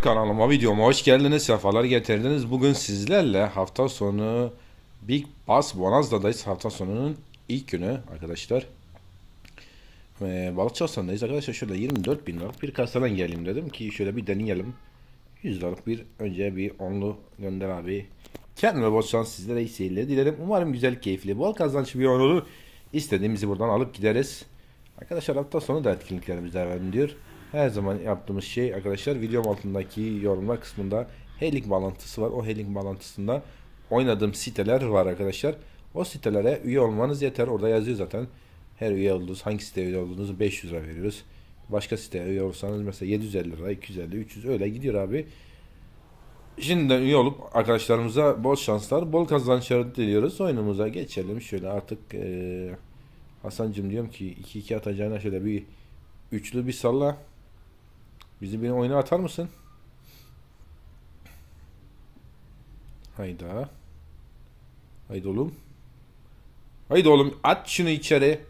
kanalıma videoma hoş geldiniz. Sefalar getirdiniz. Bugün sizlerle hafta sonu Big Bass Bonanza'dayız. Hafta sonunun ilk günü arkadaşlar. Ee, Balıkçı Hastan'dayız. Arkadaşlar şöyle 24 bin liralık bir kasadan geleyim dedim ki şöyle bir deneyelim. 100 liralık bir önce bir onlu gönder abi. Kendime bol sizlere iyi seyirler dilerim. Umarım güzel, keyifli, bol kazançlı bir oyun olur. İstediğimizi buradan alıp gideriz. Arkadaşlar hafta sonu da etkinliklerimiz devam ediyor. Her zaman yaptığımız şey arkadaşlar videom altındaki yorumlar kısmında H-Link bağlantısı var. O H-Link bağlantısında oynadığım siteler var arkadaşlar. O sitelere üye olmanız yeter. Orada yazıyor zaten. Her üye olduğunuz, hangi siteye üye olduğunuzu 500 lira veriyoruz. Başka siteye üye olursanız mesela 750 lira, 250, 300 öyle gidiyor abi. Şimdiden üye olup arkadaşlarımıza bol şanslar, bol kazançlar diliyoruz. Oyunumuza geçelim. Şöyle artık eee Hasan'cım diyorum ki 2-2 atacağına şöyle bir üçlü bir salla. Bizi bir oyuna atar mısın? Hayda. Haydi oğlum. Haydi oğlum at şunu içeri.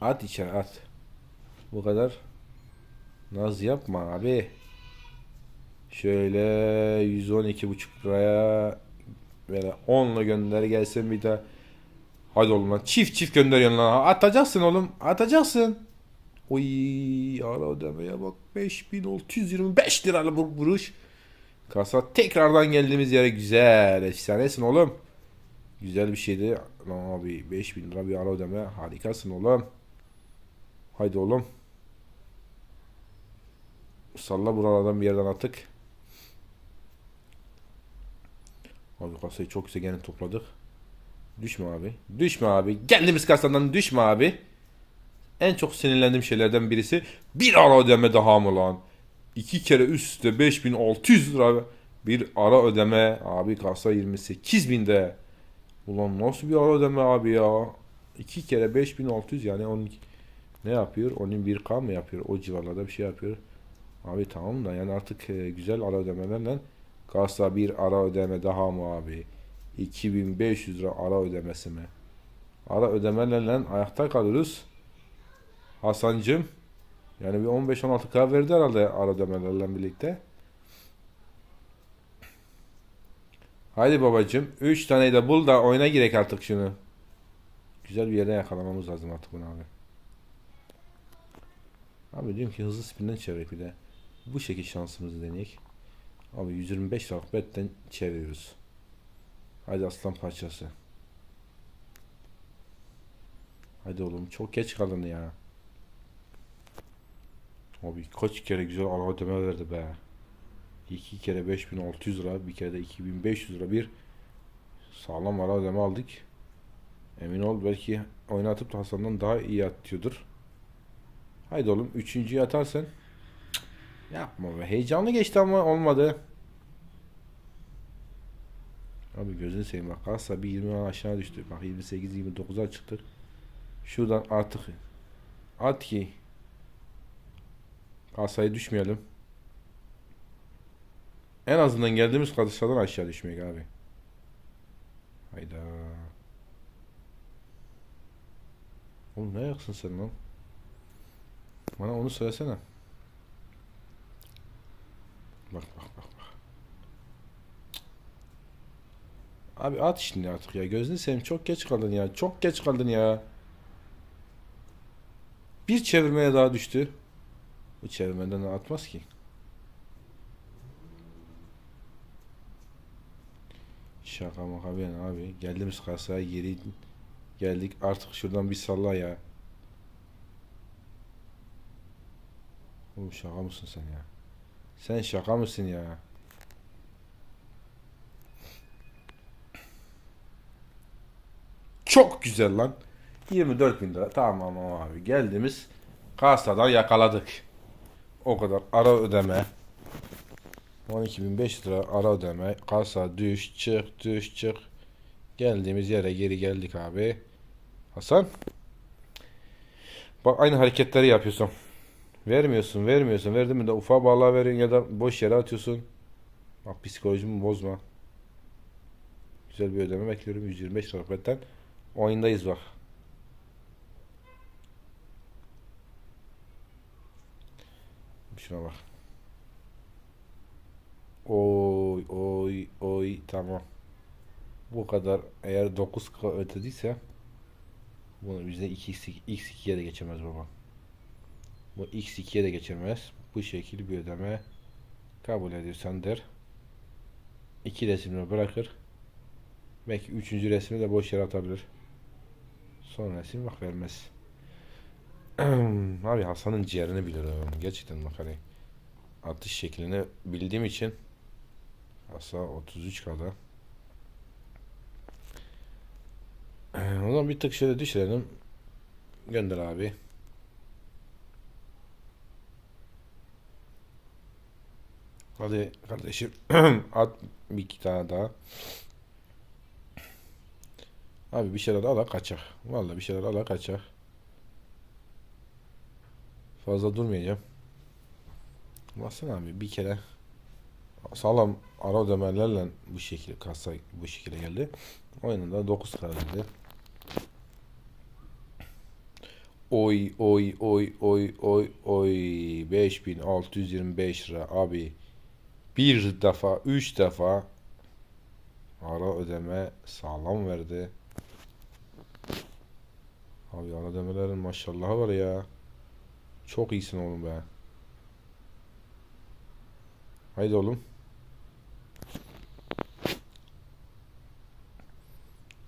At içeri at. Bu kadar. Naz yapma abi. Şöyle 112,5 liraya böyle 10'la gönder gelsin bir de. Hadi oğlum lan çift çift gönderiyorsun lan. Atacaksın oğlum. Atacaksın. Oy ara ödemeye bak 5625 liralık bu vuruş. Kasa tekrardan geldiğimiz yere güzel. Efsanesin oğlum. Güzel bir şeydi. Lan abi 5000 lira bir ara ödeme. Harikasın oğlum. Haydi oğlum. Salla buralardan bir yerden attık. Abi kasayı çok güzel gene topladık. Düşme abi. Düşme abi. Geldiğimiz kasadan düşme abi. En çok sinirlendiğim şeylerden birisi bir ara ödeme daha mı lan? İki kere üst üste 5600 lira bir ara ödeme abi kasa 28 binde. Ulan nasıl bir ara ödeme abi ya? İki kere 5600 yani 12 ne yapıyor? Onun bir k mı yapıyor? O civarlarda bir şey yapıyor. Abi tamam da yani artık e, güzel ara ödemelerle kasa bir ara ödeme daha mı abi? 2500 lira ara ödemesi mi? Ara ödemelerle ayakta kalırız. Hasancım yani bir 15-16k verdi herhalde ara ödemelerle birlikte. Haydi babacım 3 tane de bul da oyuna girek artık şunu. Güzel bir yerden yakalamamız lazım artık bunu abi. Abi diyorum ki hızlı spinden çevirek bir de. Bu şekil şansımızı deneyek. Abi 125 liralık betten çeviriyoruz. Hadi aslan parçası. Hadi oğlum çok geç kaldın ya. Abi kaç kere güzel ara ödeme verdi be. İki kere 5600 lira, bir kere de 2500 lira bir sağlam ara ödeme aldık. Emin ol belki oynatıp da Hasan'dan daha iyi atıyordur. Haydi oğlum üçüncüyü atarsan. Yapma be. Heyecanlı geçti ama olmadı. Abi gözünü seveyim bak. Kalsa bir 20 aşağı düştü. Bak 28-29'a çıktı. Şuradan artık at ki kasayı düşmeyelim. En azından geldiğimiz kasadan aşağı düşmeyek abi. Hayda. Oğlum ne yaksın sen lan? Bana onu söylesene. Bak bak bak bak. Abi at şimdi artık ya. Gözünü seveyim çok geç kaldın ya. Çok geç kaldın ya. Bir çevirmeye daha düştü. Bu çevirmeden atmaz ki. Şaka maka ben abi. Geldiğimiz kasaya geri geldik. Artık şuradan bir salla ya. Oğlum şaka mısın sen ya? Sen şaka mısın ya? Çok güzel lan. 24 bin lira. Tamam abi. Geldiğimiz kasadan yakaladık. O kadar ara ödeme. 12.500 lira ara ödeme. Kasa düş çık düş çık. Geldiğimiz yere geri geldik abi. Hasan. Bak aynı hareketleri yapıyorsun. Vermiyorsun vermiyorsun. Verdin mi de ufa bağla veriyorsun ya da boş yere atıyorsun. Bak psikolojimi bozma. Güzel bir ödeme bekliyorum. 125 lira benden. Oyundayız bak. Şuna bak. Oy oy oy tamam. Bu kadar eğer 9K ödediyse bunu bize x, x2'ye de geçemez baba. Bu x2'ye de geçemez. Bu şekil bir ödeme kabul ediyorsan der. İki resimini bırakır. Belki üçüncü resmi de boş yere atabilir. Son resim bak vermez. Abi Hasan'ın ciğerini biliyorum. Gerçekten bak hani atış şeklini bildiğim için Hasan 33 kadar. O zaman bir tık şöyle düşürelim. Gönder abi. Hadi kardeşim at bir iki tane daha. Abi bir şeyler ala kaçak. Vallahi bir şeyler ala kaçak. Fazla durmayacağım. Baksana abi bir kere sağlam ara ödemelerle bu şekilde kasa bu şekilde geldi. Oyununda 9 kadar geldi. Oy oy oy oy oy oy 5625 lira abi. Bir defa, üç defa ara ödeme sağlam verdi. Abi ara ödemelerin maşallahı var ya. Çok iyisin oğlum be. Haydi oğlum.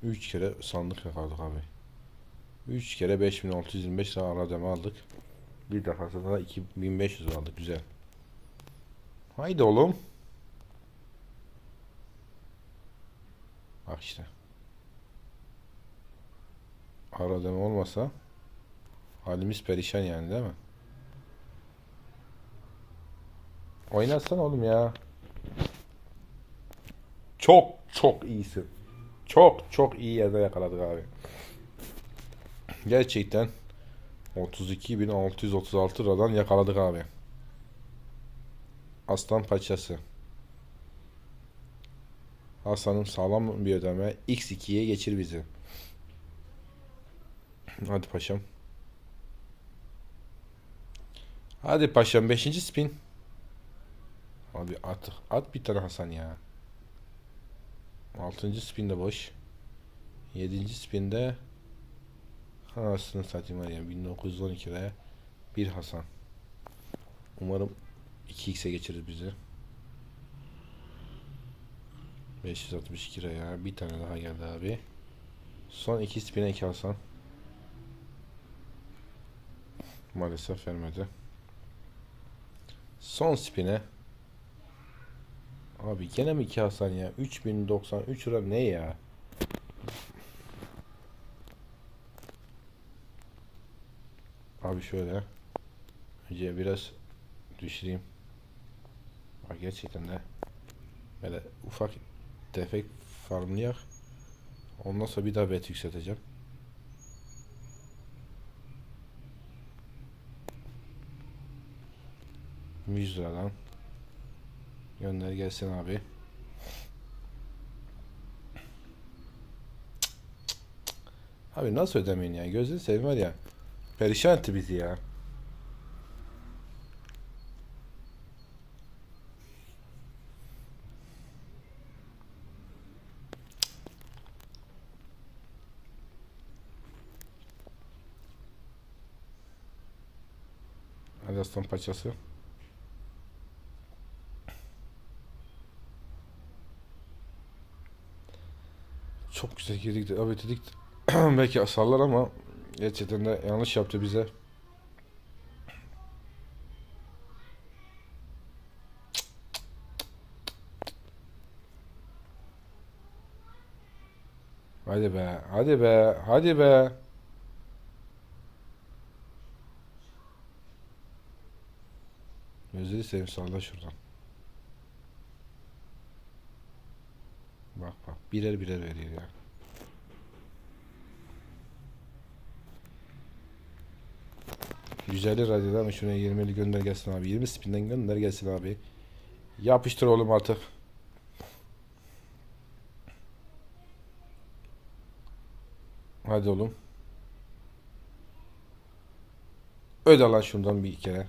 3 kere sandık yakaladık abi. 3 kere 5625 lira ödeme aldık. Bir defasında da 2500 aldık. Güzel. Haydi oğlum. Bak işte. Ödeme olmasa halimiz perişan yani değil mi? Oynatsan oğlum ya. Çok çok iyisin. Çok çok iyi yerde yakaladık abi. Gerçekten 32.636 liradan yakaladık abi. Aslan paçası. Hasan'ım sağlam bir ödeme. X2'ye geçir bizi. Hadi paşam. Hadi paşam 5. spin. Abi at, at bir tane Hasan ya. 6. spin de boş. 7. spinde Anasını satayım var ya 1912'de bir Hasan. Umarım 2x'e geçirir bizi. 562 liraya bir tane daha geldi abi. Son iki spine iki Hasan. Maalesef vermedi. Son spine. Abi gene mi iki Hasan ya? 3093 lira ne ya? Abi şöyle. Önce biraz düşüreyim. Bak gerçekten de böyle ufak tefek farmlayak. Ondan sonra bir daha bet yükselteceğim. Yüz liradan gönder gelsin abi. Abi nasıl ödemeyin ya? Gözünü seveyim var ya. Perişan etti bizi ya. Hadi paçası. Çok güzel girdik de abi dedik belki asarlar ama gerçekten de yanlış yaptı bize. Hadi be, hadi be, hadi be. Gözleri seveyim salla şuradan. Bak bak birer birer veriyor ya. Güzelli radyodan şuraya 20'li gönder gelsin abi. 20 spinden gönder gelsin abi. Yapıştır oğlum artık. Hadi oğlum. Öde lan şundan bir kere.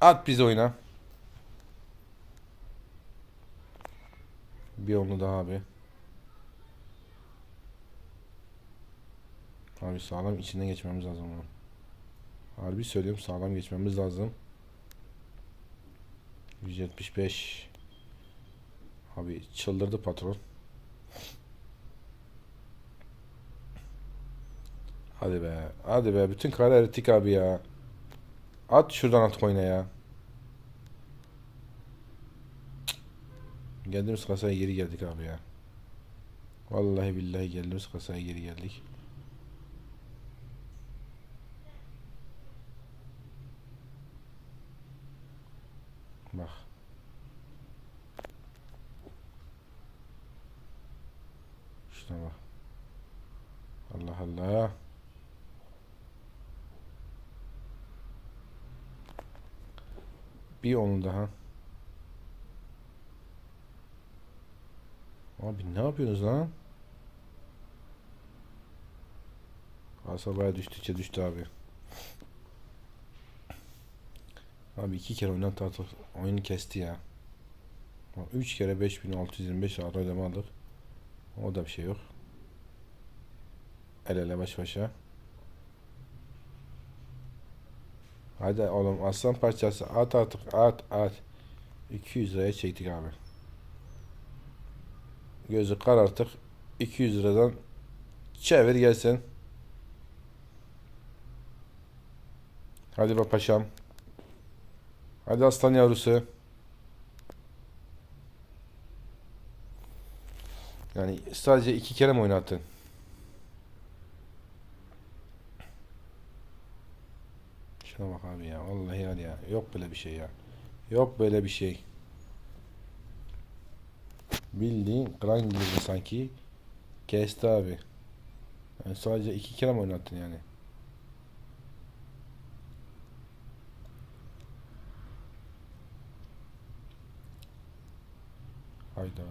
At bizi oyna. Bir onu daha abi. Abi sağlam içinden geçmemiz lazım onu. Harbi söylüyorum sağlam geçmemiz lazım. 175 Abi çıldırdı patron. Hadi be. Hadi be. Bütün kara erittik abi ya. At şuradan at koyuna ya. Geldiğimiz kasaya geri geldik abi ya. Vallahi billahi geldiğimiz kasaya geri geldik. Bak. Şuna bak. Allah Allah. Bir onun daha. Abi ne yapıyorsunuz lan? Kasabaya düştükçe düştü abi. Abi iki kere oynan tatlı oyunu kesti ya. Bak, Üç kere 5625 ara ödeme aldık. O da bir şey yok. El ele baş başa. Hadi oğlum aslan parçası at artık at at. 200 liraya çektik abi. Gözü karartık. 200 liradan çevir gelsin. Hadi be paşam. Hadi aslan yavrusu. Yani sadece iki kere mi oynattın? Şuna bak abi ya. Vallahi ya. Yok böyle bir şey ya. Yok böyle bir şey. Bildiğin kran gibi sanki. Kesti abi. Yani sadece iki kere mi oynattın yani? Hayda.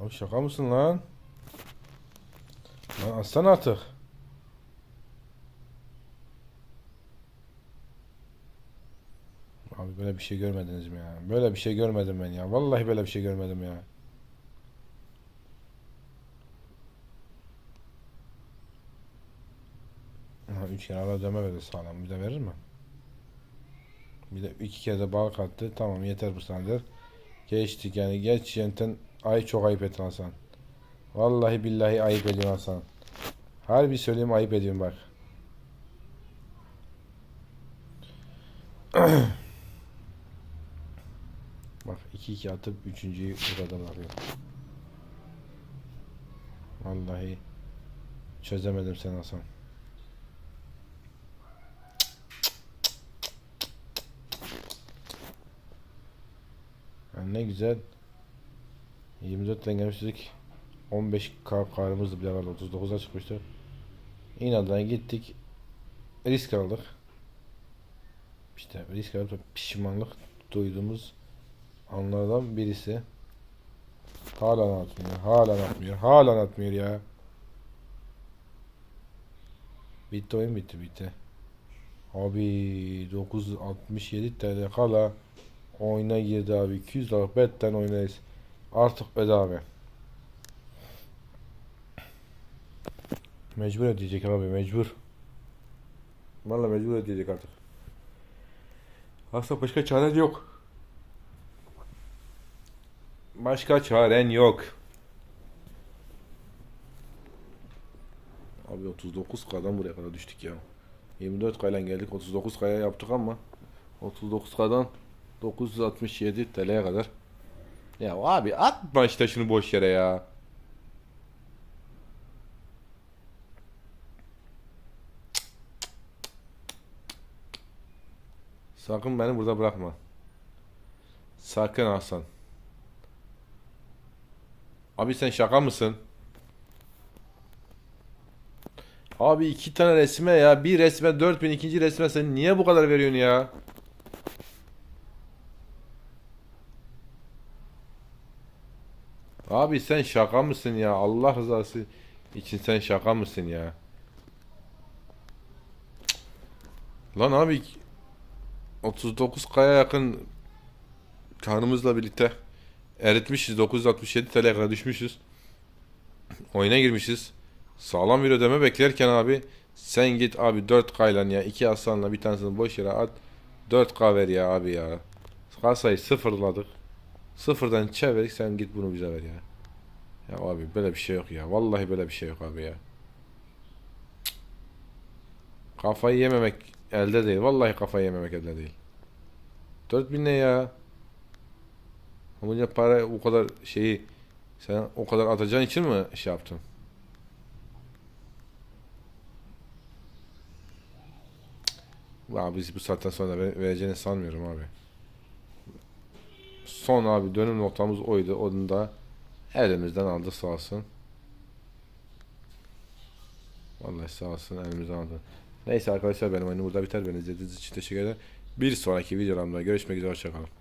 Abi şaka mısın lan? Lan aslan artık. Abi böyle bir şey görmediniz mi ya? Böyle bir şey görmedim ben ya. Vallahi böyle bir şey görmedim ya. Ha, üç kere ara ödeme verdi sağlam. Bir de verir mi? Bir de iki kere de balık attı. Tamam yeter bu senedir. Geçtik yani. Geç yenten ay çok ayıp ettin Hasan. Vallahi billahi ayıp ediyorsun Hasan. Harbi söyleyeyim ayıp ediyorum bak. Bak 2-2 atıp üçüncüyü buradan arıyor. Vallahi çözemedim sen Hasan. Yani ne güzel 24 dengemiştik 15k karımızdı bile vardı 39'a çıkmıştı. İnadına gittik risk aldık. İşte risk alıp pişmanlık duyduğumuz anlardan birisi. Hala atmıyor, hala atmıyor, hala atmıyor ya. Bitti oyun bitti bitti. Abi 967 TL kala oyuna girdi abi. 200 liralık betten oynayız. Artık abi. Mecbur ödeyecek abi mecbur. Vallahi mecbur ödeyecek artık. Aslında başka çaren yok. Başka çaren yok. Abi 39 kadan buraya kadar düştük ya. 24 kayla geldik 39 kaya yaptık ama 39 kadan 967 TL'ye kadar. Ya abi atma işte şunu boş yere ya. Sakın beni burada bırakma. Sakın Hasan. Abi sen şaka mısın? Abi iki tane resme ya. Bir resme 4000 ikinci resme sen niye bu kadar veriyorsun ya? Abi sen şaka mısın ya? Allah rızası için sen şaka mısın ya? Lan abi 39 kaya yakın karnımızla birlikte eritmişiz. 967 TL'ye kadar düşmüşüz. Oyuna girmişiz. Sağlam bir ödeme beklerken abi sen git abi 4K ile ya 2 aslanla bir tanesini boş yere at. 4K ver ya abi ya. Kasayı sıfırladık. Sıfırdan çevirdik sen git bunu bize ver ya. Ya abi böyle bir şey yok ya. Vallahi böyle bir şey yok abi ya. Kafayı yememek elde değil. Vallahi kafayı yememek elde değil. 4000 ne ya? Bunca para o kadar şeyi sen o kadar atacağın için mi şey yaptın? Abi biz bu saatten sonra ver- vereceğini sanmıyorum abi. Son abi dönüm noktamız oydu. Onu da elimizden aldı sağ olsun. Vallahi sağ olsun elimizden aldı. Neyse arkadaşlar benim oyunum burada biter. Beni izlediğiniz için teşekkür ederim. Bir sonraki videolarımda görüşmek üzere. Hoşçakalın.